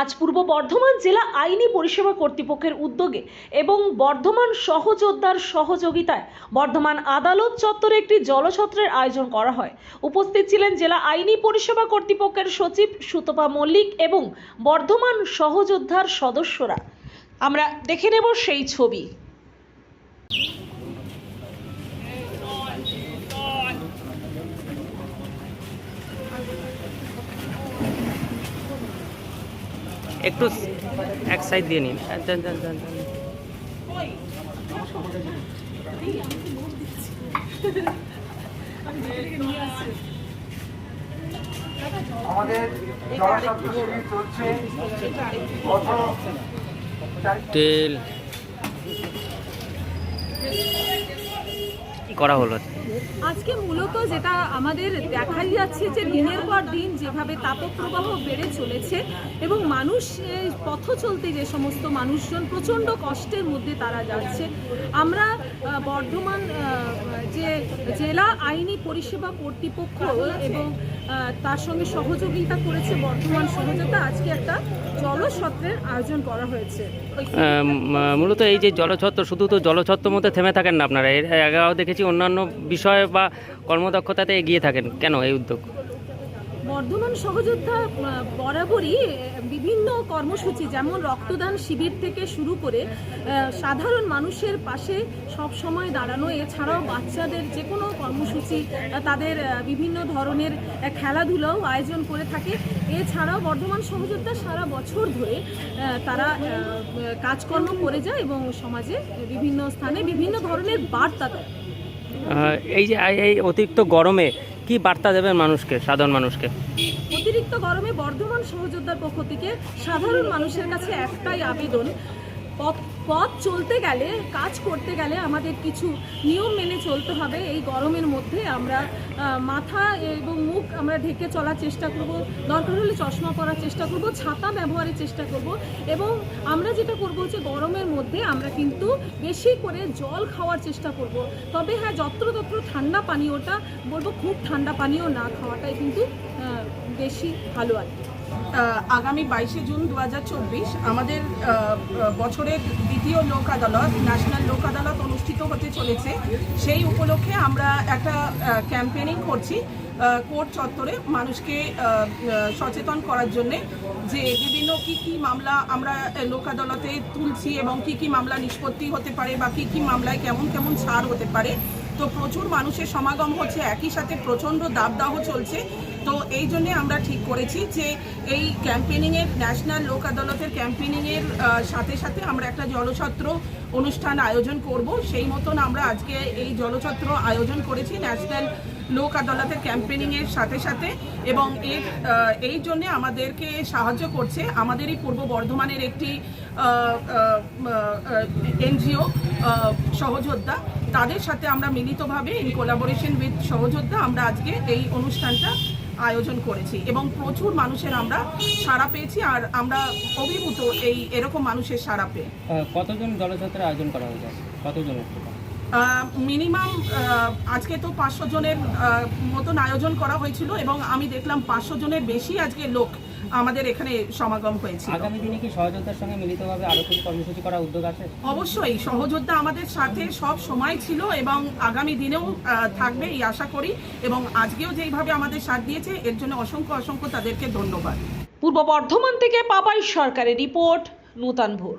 আজ পূর্ব বর্ধমান জেলা আইনি পরিষেবা কর্তৃপক্ষের উদ্যোগে এবং বর্ধমান সহযোদ্ধার সহযোগিতায় বর্ধমান আদালত চত্বরে একটি জলছত্রের আয়োজন করা হয়। উপস্থিত ছিলেন জেলা আইনি পরিষেবা কর্তৃপক্ষের সচিব সুতপা মল্লিক এবং বর্ধমান সহযোদ্ধার সদস্যরা। আমরা দেখে নেব সেই ছবি। একটু এক সাইড দিয়ে নিন। তেল। কি করা হলো? আজকে মূলত যেটা আমাদের দেখাই যাচ্ছে যে দিনের পর দিন যেভাবে তাপপ্রবাহ বেড়ে চলেছে এবং মানুষ পথ চলতে যে সমস্ত মানুষজন প্রচণ্ড কষ্টের মধ্যে তারা যাচ্ছে। আমরা বর্ধমান যে জেলা আইনি পরিষেবা কর্তৃপক্ষ এবং তার সঙ্গে সহযোগিতা করেছে বর্তমান সহযোগিতা আজকে একটা জলছত্রের আয়োজন করা হয়েছে। মূলত এই যে জলছত্র, শুধু তো জলছত্র মধ্যে থেমে থাকেন না আপনারা। এর আগেও দেখেছি অন্যান্য বিষয় বা কর্মদক্ষতাতে এগিয়ে থাকেন। কেন এই উদ্যোগ? বর্ধমান সহযোদ্ধা বরাবরই বিভিন্ন কর্মসূচি, যেমন রক্তদান শিবির থেকে শুরু করে সাধারণ মানুষের পাশে সব সময় দাঁড়ানো, এছাড়াও বাচ্চাদের যে কোনো কর্মসূচি তাদের বিভিন্ন ধরনের খেলাধুলাও আয়োজন করে থাকে। এছাড়াও বর্ধমান সহযোদ্ধা সারা বছর ধরে তারা কাজকর্ম করে যায় এবং সমাজে বিভিন্ন স্থানে বিভিন্ন ধরনের বার্তা দেয়। এই যে এই- অতিরিক্ত গরমে কি বার্তা দেবেন মানুষকে, সাধারণ মানুষকে? অতিরিক্ত গরমে বর্ধমান সহযোদ্ধার পক্ষ থেকে সাধারণ মানুষের কাছে একটাই আবেদন পথ পথ চলতে গেলে, কাজ করতে গেলে আমাদের কিছু নিয়ম মেনে চলতে হবে। এই গরমের মধ্যে আমরা মাথা এবং মুখ আমরা ঢেকে চলার চেষ্টা করব। দরকার হলে চশমা পরার চেষ্টা করব, ছাতা ব্যবহারের চেষ্টা করব এবং আমরা যেটা করব যে গরমের মধ্যে আমরা কিন্তু বেশি করে জল খাওয়ার চেষ্টা করব। তবে হ্যাঁ যত্রতত্র ঠান্ডা পানীয়টা, বলব খুব ঠান্ডা পানীয় না খাওয়াটাই কিন্তু বেশি ভালো আর কি। আগামী বাইশে জুন দু হাজার চব্বিশ আমাদের বছরের দ্বিতীয় লোক আদালত, ন্যাশনাল লোক আদালত অনুষ্ঠিত হতে চলেছে। সেই উপলক্ষে আমরা একটা ক্যাম্পেনিং করছি কোর্ট চত্বরে মানুষকে সচেতন করার জন্যে যে বিভিন্ন কি কি মামলা আমরা লোক আদালতে তুলছি এবং কি কি মামলা নিষ্পত্তি হতে পারে বা কি কি মামলায় কেমন কেমন ছাড় হতে পারে। তো প্রচুর মানুষের সমাগম হচ্ছে, একই সাথে প্রচণ্ড দাবদাহ চলছে। তো এই জন্যে আমরা ঠিক করেছি যে এই ক্যাম্পেনিংয়ের ন্যাশনাল লোক আদালতের ক্যাম্পেনিংয়ের সাথে সাথে আমরা একটা জলছত্র অনুষ্ঠান আয়োজন করব। সেই মতন আমরা আজকে এই জলছত্র আয়োজন করেছি ন্যাশনাল লোক আদালতের ক্যাম্পেনিংয়ের সাথে সাথে এবং এর এই জন্যে আমাদেরকে সাহায্য করছে আমাদেরই পূর্ব বর্ধমানের একটি এনজিও সহযোদ্ধা। তাদের সাথে আমরা মিলিতভাবে ইন কোলাবোরেশন উইথ সহযোদ্ধা আমরা আজকে এই অনুষ্ঠানটা আয়োজন করেছি এবং প্রচুর মানুষের আমরা সাড়া পেয়েছি আর আমরা অভিভূত এই এরকম মানুষের সাড়া পেয়ে। কতজন জলছত্রের আয়োজন করা হয়েছে? কতজন মিনিমাম আজকে তো পাঁচশো জনের মতন আয়োজন করা হয়েছিল এবং আমি দেখলাম পাঁচশো জনের বেশি আজকে লোক আমাদের এখানে সমাগম হয়েছে আগামী দিনে কি সহযোদ্ধার সঙ্গে মিলিতভাবে আরও কিছু কর্মসূচি করার উদ্যোগ আছে? অবশ্যই সহযোদ্ধা আমাদের সাথে সব সময় ছিল এবং আগামী দিনেও থাকবে এই আশা করি এবং আজকেও যেইভাবে আমাদের সাথ দিয়েছে এর জন্য অসংখ্য অসংখ্য তাদেরকে ধন্যবাদ। পূর্ব বর্ধমান থেকে পাপাই সরকারের রিপোর্ট নূতন ভোর।